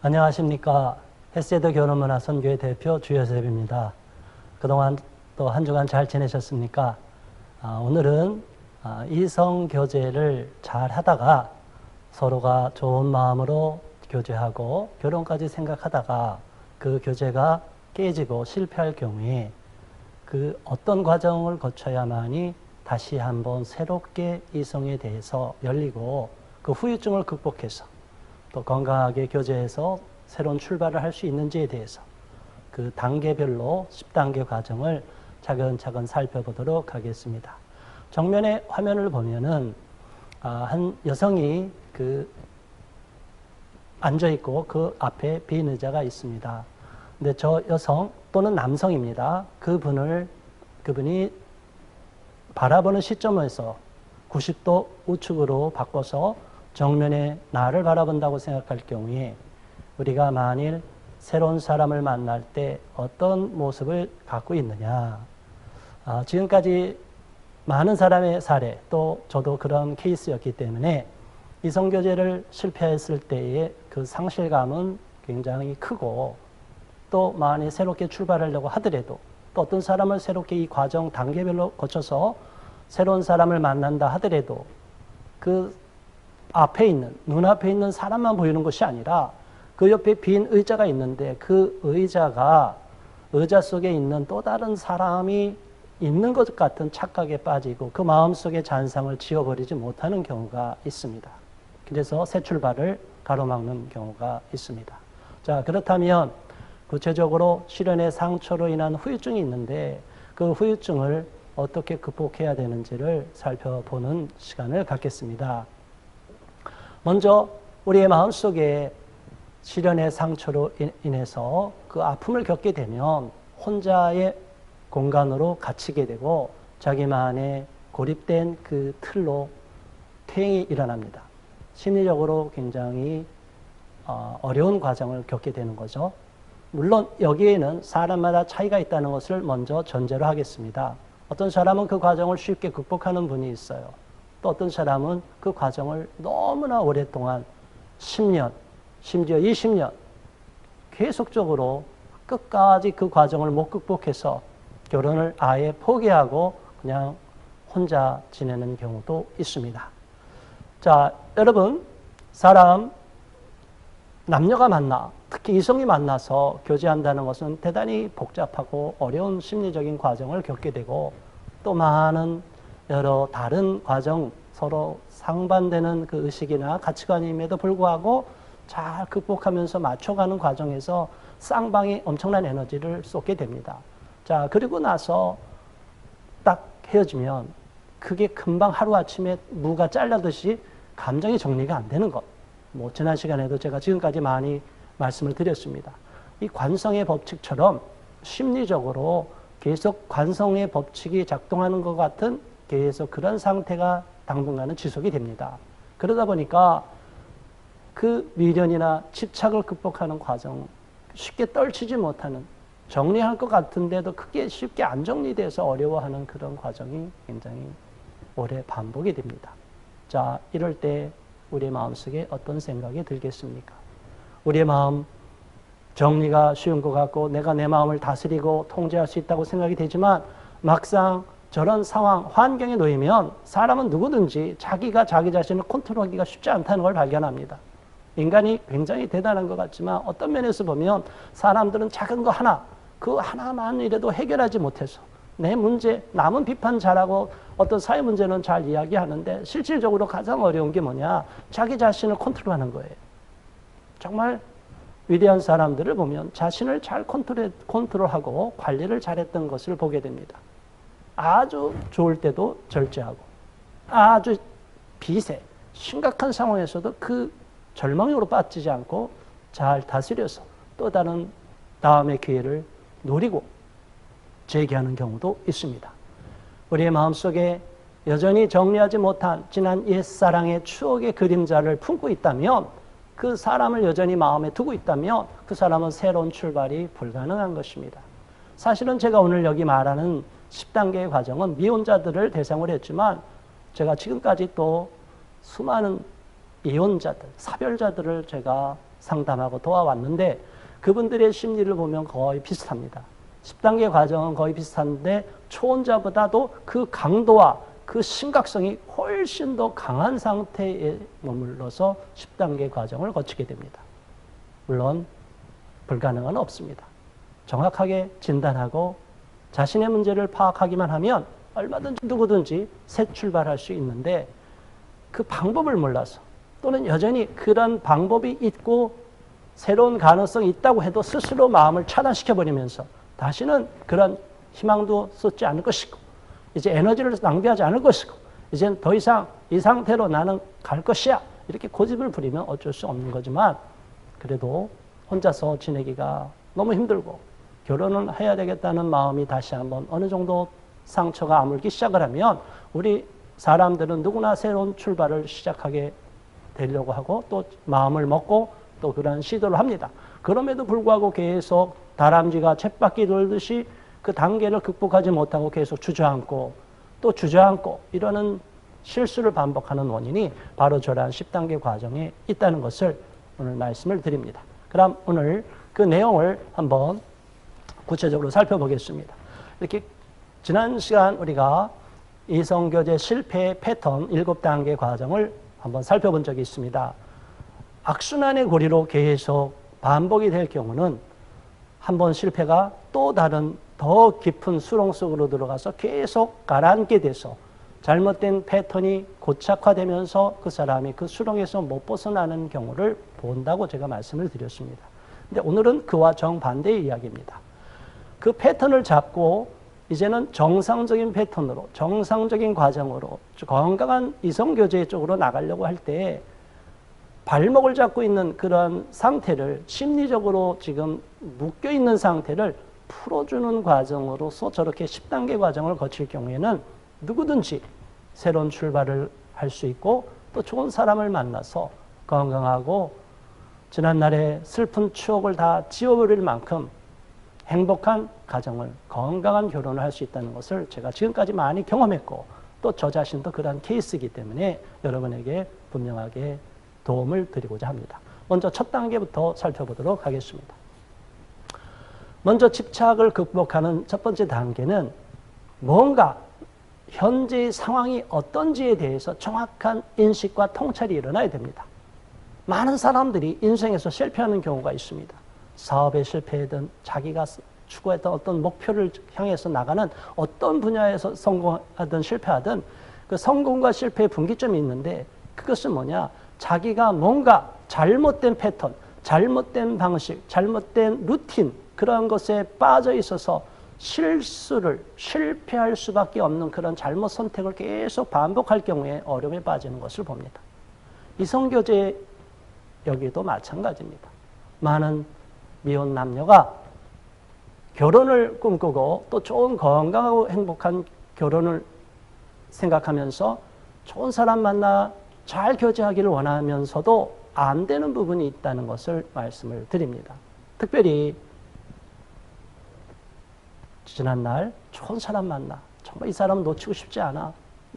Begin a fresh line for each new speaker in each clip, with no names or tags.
안녕하십니까. 헤세드 결혼문화 선교회 대표 주여셉입니다. 그동안 또 한 주간 잘 지내셨습니까? 아, 오늘은 아, 이성 교제를 잘 하다가 서로가 좋은 마음으로 교제하고 결혼까지 생각하다가 그 교제가 깨지고 실패할 경우에 그 어떤 과정을 거쳐야만이 다시 한번 새롭게 이성에 대해서 열리고 그 후유증을 극복해서 또 건강하게 교제해서 새로운 출발을 할 수 있는지에 대해서 그 단계별로 10단계 과정을 차근차근 살펴보도록 하겠습니다. 정면에 화면을 보면은 아, 한 여성이 그 앉아 있고 그 앞에 빈 의자가 있습니다. 근데 저 여성 또는 남성입니다. 그분을 그분이 바라보는 시점에서 90도 우측으로 바꿔서 정면에 나를 바라본다고 생각할 경우에 우리가 만일 새로운 사람을 만날 때 어떤 모습을 갖고 있느냐. 아, 지금까지 많은 사람의 사례, 또 저도 그런 케이스였기 때문에 이성교제를 실패했을 때의 그 상실감은 굉장히 크고 또 만일 새롭게 출발하려고 하더라도 또 어떤 사람을 새롭게 이 과정 단계별로 거쳐서 새로운 사람을 만난다 하더라도 그 앞에 있는, 눈앞에 있는 사람만 보이는 것이 아니라 그 옆에 빈 의자가 있는데 그 의자가 의자 속에 있는 또 다른 사람이 있는 것 같은 착각에 빠지고 그 마음속의 잔상을 지워버리지 못하는 경우가 있습니다. 그래서 새 출발을 가로막는 경우가 있습니다. 자, 그렇다면 구체적으로 실연의 상처로 인한 후유증이 있는데 그 후유증을 어떻게 극복해야 되는지를 살펴보는 시간을 갖겠습니다. 먼저 우리의 마음 속에 실연의 상처로 인해서 그 아픔을 겪게 되면 혼자의 공간으로 갇히게 되고 자기만의 고립된 그 틀로 퇴행이 일어납니다. 심리적으로 굉장히 어, 어려운 과정을 겪게 되는 거죠. 물론 여기에는 사람마다 차이가 있다는 것을 먼저 전제로 하겠습니다. 어떤 사람은 그 과정을 쉽게 극복하는 분이 있어요. 또 어떤 사람은 그 과정을 너무나 오랫동안 10년, 심지어 20년 계속적으로 끝까지 그 과정을 못 극복해서 결혼을 아예 포기하고 그냥 혼자 지내는 경우도 있습니다. 자, 여러분, 사람, 남녀가 만나, 특히 이성이 만나서 교제한다는 것은 대단히 복잡하고 어려운 심리적인 과정을 겪게 되고 또 많은 여러 다른 과정, 서로 상반되는 그 의식이나 가치관임에도 불구하고 잘 극복하면서 맞춰가는 과정에서 쌍방이 엄청난 에너지를 쏟게 됩니다. 자, 그리고 나서 딱 헤어지면 그게 금방 하루아침에 무가 잘라듯이 감정이 정리가 안 되는 것. 뭐, 지난 시간에도 제가 지금까지 많이 말씀을 드렸습니다. 이 관성의 법칙처럼 심리적으로 계속 관성의 법칙이 작동하는 것 같은 계속 그런 상태가 당분간은 지속이 됩니다. 그러다 보니까 그 미련이나 집착을 극복하는 과정, 쉽게 떨치지 못하는 정리할 것 같은데도 크게 쉽게 안 정리돼서 어려워하는 그런 과정이 굉장히 오래 반복이 됩니다. 자, 이럴 때 우리 마음속에 어떤 생각이 들겠습니까? 우리의 마음 정리가 쉬운 것 같고 내가 내 마음을 다스리고 통제할 수 있다고 생각이 되지만 막상 저런 상황, 환경에 놓이면 사람은 누구든지 자기가 자기 자신을 컨트롤하기가 쉽지 않다는 걸 발견합니다. 인간이 굉장히 대단한 것 같지만 어떤 면에서 보면 사람들은 작은 거 하나, 그 하나만이라도 해결하지 못해서 내 문제, 남은 비판 잘하고 어떤 사회 문제는 잘 이야기하는데 실질적으로 가장 어려운 게 뭐냐? 자기 자신을 컨트롤하는 거예요. 정말 위대한 사람들을 보면 자신을 잘 컨트롤, 컨트롤하고 관리를 잘했던 것을 보게 됩니다. 아주 좋을 때도 절제하고 아주 비세, 심각한 상황에서도 그 절망으로 빠지지 않고 잘 다스려서 또 다른 다음의 기회를 노리고 재기하는 경우도 있습니다. 우리의 마음속에 여전히 정리하지 못한 지난 옛사랑의 추억의 그림자를 품고 있다면 그 사람을 여전히 마음에 두고 있다면 그 사람은 새로운 출발이 불가능한 것입니다. 사실은 제가 오늘 여기 말하는 10단계의 과정은 미혼자들을 대상으로 했지만 제가 지금까지 또 수많은 이혼자들, 사별자들을 제가 상담하고 도와왔는데 그분들의 심리를 보면 거의 비슷합니다. 10단계 과정은 거의 비슷한데 초혼자보다도 그 강도와 그 심각성이 훨씬 더 강한 상태에 머물러서 10단계 과정을 거치게 됩니다. 물론 불가능은 없습니다. 정확하게 진단하고 자신의 문제를 파악하기만 하면 얼마든지 누구든지 새 출발할 수 있는데 그 방법을 몰라서 또는 여전히 그런 방법이 있고 새로운 가능성이 있다고 해도 스스로 마음을 차단시켜 버리면서 다시는 그런 희망도 쏟지 않을 것이고 이제 에너지를 낭비하지 않을 것이고 이제는 더 이상 이 상태로 나는 갈 것이야 이렇게 고집을 부리면 어쩔 수 없는 거지만 그래도 혼자서 지내기가 너무 힘들고 결혼을 해야 되겠다는 마음이 다시 한번 어느 정도 상처가 아물기 시작을 하면 우리 사람들은 누구나 새로운 출발을 시작하게 되려고 하고 또 마음을 먹고 또 그런 시도를 합니다. 그럼에도 불구하고 계속 다람쥐가 쳇바퀴 돌듯이 그 단계를 극복하지 못하고 계속 주저앉고 또 주저앉고 이러는 실수를 반복하는 원인이 바로 저러한 10단계 과정에 있다는 것을 오늘 말씀을 드립니다. 그럼 오늘 그 내용을 한번 구체적으로 살펴보겠습니다. 이렇게 지난 시간 우리가 이성교제 실패 패턴 7단계 과정을 한번 살펴본 적이 있습니다. 악순환의 고리로 계속 반복이 될 경우는 한 번 실패가 또 다른 더 깊은 수렁 속으로 들어가서 계속 가라앉게 돼서 잘못된 패턴이 고착화되면서 그 사람이 그 수렁에서 못 벗어나는 경우를 본다고 제가 말씀을 드렸습니다. 근데 오늘은 그와 정반대의 이야기입니다. 그 패턴을 잡고 이제는 정상적인 패턴으로, 정상적인 과정으로 건강한 이성교제 쪽으로 나가려고 할 때 발목을 잡고 있는 그런 상태를 심리적으로 지금 묶여 있는 상태를 풀어주는 과정으로서 저렇게 10단계 과정을 거칠 경우에는 누구든지 새로운 출발을 할 수 있고 또 좋은 사람을 만나서 건강하고 지난날의 슬픈 추억을 다 지워버릴 만큼 행복한 가정을 건강한 결혼을 할 수 있다는 것을 제가 지금까지 많이 경험했고 또 저 자신도 그러한 케이스이기 때문에 여러분에게 분명하게 도움을 드리고자 합니다. 먼저 첫 단계부터 살펴보도록 하겠습니다. 먼저 집착을 극복하는 첫 번째 단계는 뭔가 현재의 상황이 어떤지에 대해서 정확한 인식과 통찰이 일어나야 됩니다. 많은 사람들이 인생에서 실패하는 경우가 있습니다. 사업에 실패하든 자기가 추구했던 어떤 목표를 향해서 나가는 어떤 분야에서 성공하든 실패하든 그 성공과 실패의 분기점이 있는데 그것은 뭐냐? 자기가 뭔가 잘못된 패턴, 잘못된 방식, 잘못된 루틴 그러한 것에 빠져 있어서 실수를 실패할 수밖에 없는 그런 잘못 선택을 계속 반복할 경우에 어려움에 빠지는 것을 봅니다. 이성교제 여기도 마찬가지입니다. 많은 미혼 남녀가 결혼을 꿈꾸고 또 좋은 건강하고 행복한 결혼을 생각하면서 좋은 사람 만나 잘 교제하기를 원하면서도 안 되는 부분이 있다는 것을 말씀을 드립니다. 특별히 지난날 좋은 사람 만나 정말 이 사람 놓치고 싶지 않아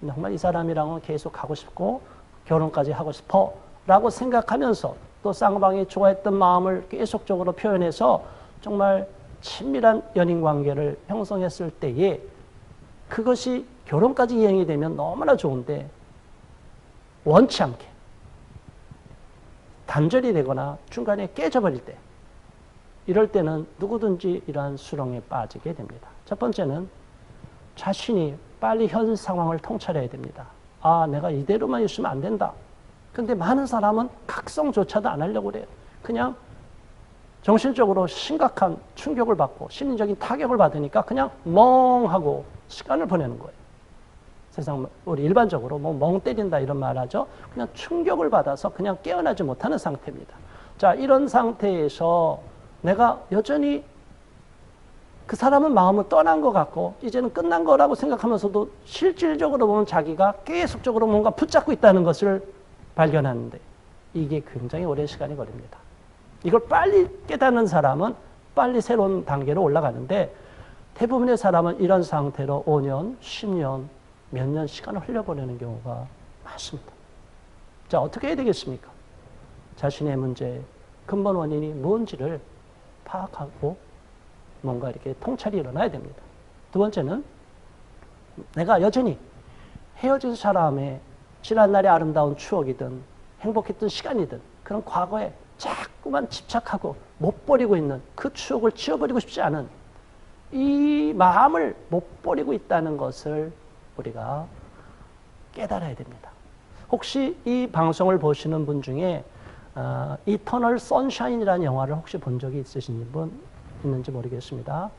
정말 이 사람이랑은 계속 가고 싶고 결혼까지 하고 싶어 라고 생각하면서 또 쌍방이 좋아했던 마음을 계속적으로 표현해서 정말 친밀한 연인 관계를 형성했을 때에 그것이 결혼까지 이행이 되면 너무나 좋은데 원치 않게 단절이 되거나 중간에 깨져버릴 때 이럴 때는 누구든지 이러한 수렁에 빠지게 됩니다. 첫 번째는 자신이 빨리 현 상황을 통찰해야 됩니다. 아, 내가 이대로만 있으면 안 된다. 근데 많은 사람은 각성조차도 안 하려고 그래요. 그냥 정신적으로 심각한 충격을 받고 심리적인 타격을 받으니까 그냥 멍하고 시간을 보내는 거예요. 세상 우리 일반적으로 뭐 멍 때린다 이런 말 하죠. 그냥 충격을 받아서 그냥 깨어나지 못하는 상태입니다. 자, 이런 상태에서 내가 여전히 그 사람은 마음을 떠난 것 같고 이제는 끝난 거라고 생각하면서도 실질적으로 보면 자기가 계속적으로 뭔가 붙잡고 있다는 것을 발견하는데 이게 굉장히 오랜 시간이 걸립니다. 이걸 빨리 깨닫는 사람은 빨리 새로운 단계로 올라가는데 대부분의 사람은 이런 상태로 5년, 10년, 몇 년 시간을 흘려보내는 경우가 많습니다. 자, 어떻게 해야 되겠습니까? 자신의 문제, 근본 원인이 뭔지를 파악하고 뭔가 이렇게 통찰이 일어나야 됩니다. 두 번째는 내가 여전히 헤어진 사람의 지난날의 아름다운 추억이든 행복했던 시간이든 그런 과거에 자꾸만 집착하고 못 버리고 있는 그 추억을 지워버리고 싶지 않은 이 마음을 못 버리고 있다는 것을 우리가 깨달아야 됩니다. 혹시 이 방송을 보시는 분 중에 어, 이터널 선샤인이라는 영화를 혹시 본 적이 있으신 분 있는지 모르겠습니다.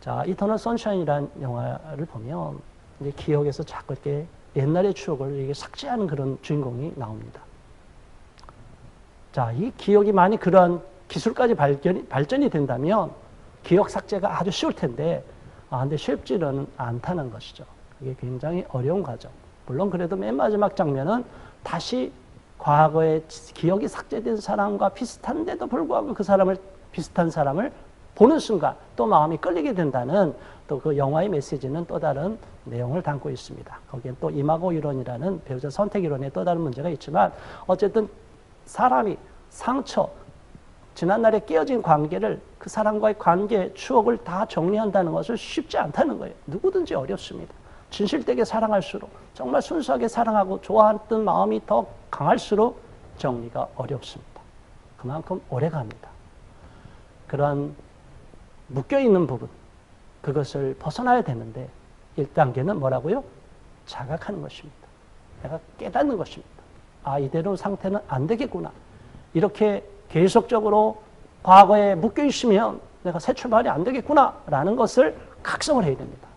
자, 이터널 선샤인이라는 영화를 보면 이제 기억에서 자꾸 이렇게 옛날의 추억을 이게 삭제하는 그런 주인공이 나옵니다. 자, 이 기억이 많이 그런 기술까지 발견이, 발전이 된다면 기억 삭제가 아주 쉬울 텐데, 아, 근데 쉽지는 않다는 것이죠. 이게 굉장히 어려운 과정. 물론 그래도 맨 마지막 장면은 다시 과거의 기억이 삭제된 사람과 비슷한데도 불구하고 그 사람을, 비슷한 사람을 보는 순간 또 마음이 끌리게 된다는 또 그 영화의 메시지는 또 다른 내용을 담고 있습니다. 거기엔 또 이마고 이론이라는 배우자 선택 이론의 또 다른 문제가 있지만 어쨌든 사람이 상처, 지난날에 깨어진 관계를 그 사람과의 관계, 추억을 다 정리한다는 것을 쉽지 않다는 거예요. 누구든지 어렵습니다. 진실되게 사랑할수록, 정말 순수하게 사랑하고 좋아했던 마음이 더 강할수록 정리가 어렵습니다. 그만큼 오래 갑니다. 그러한 묶여있는 부분, 그것을 벗어나야 되는데, 1단계는 뭐라고요? 자각하는 것입니다. 내가 깨닫는 것입니다. 아, 이대로 상태는 안 되겠구나. 이렇게 계속적으로 과거에 묶여 있으면 내가 새 출발이 안 되겠구나. 라는 것을 각성을 해야 됩니다.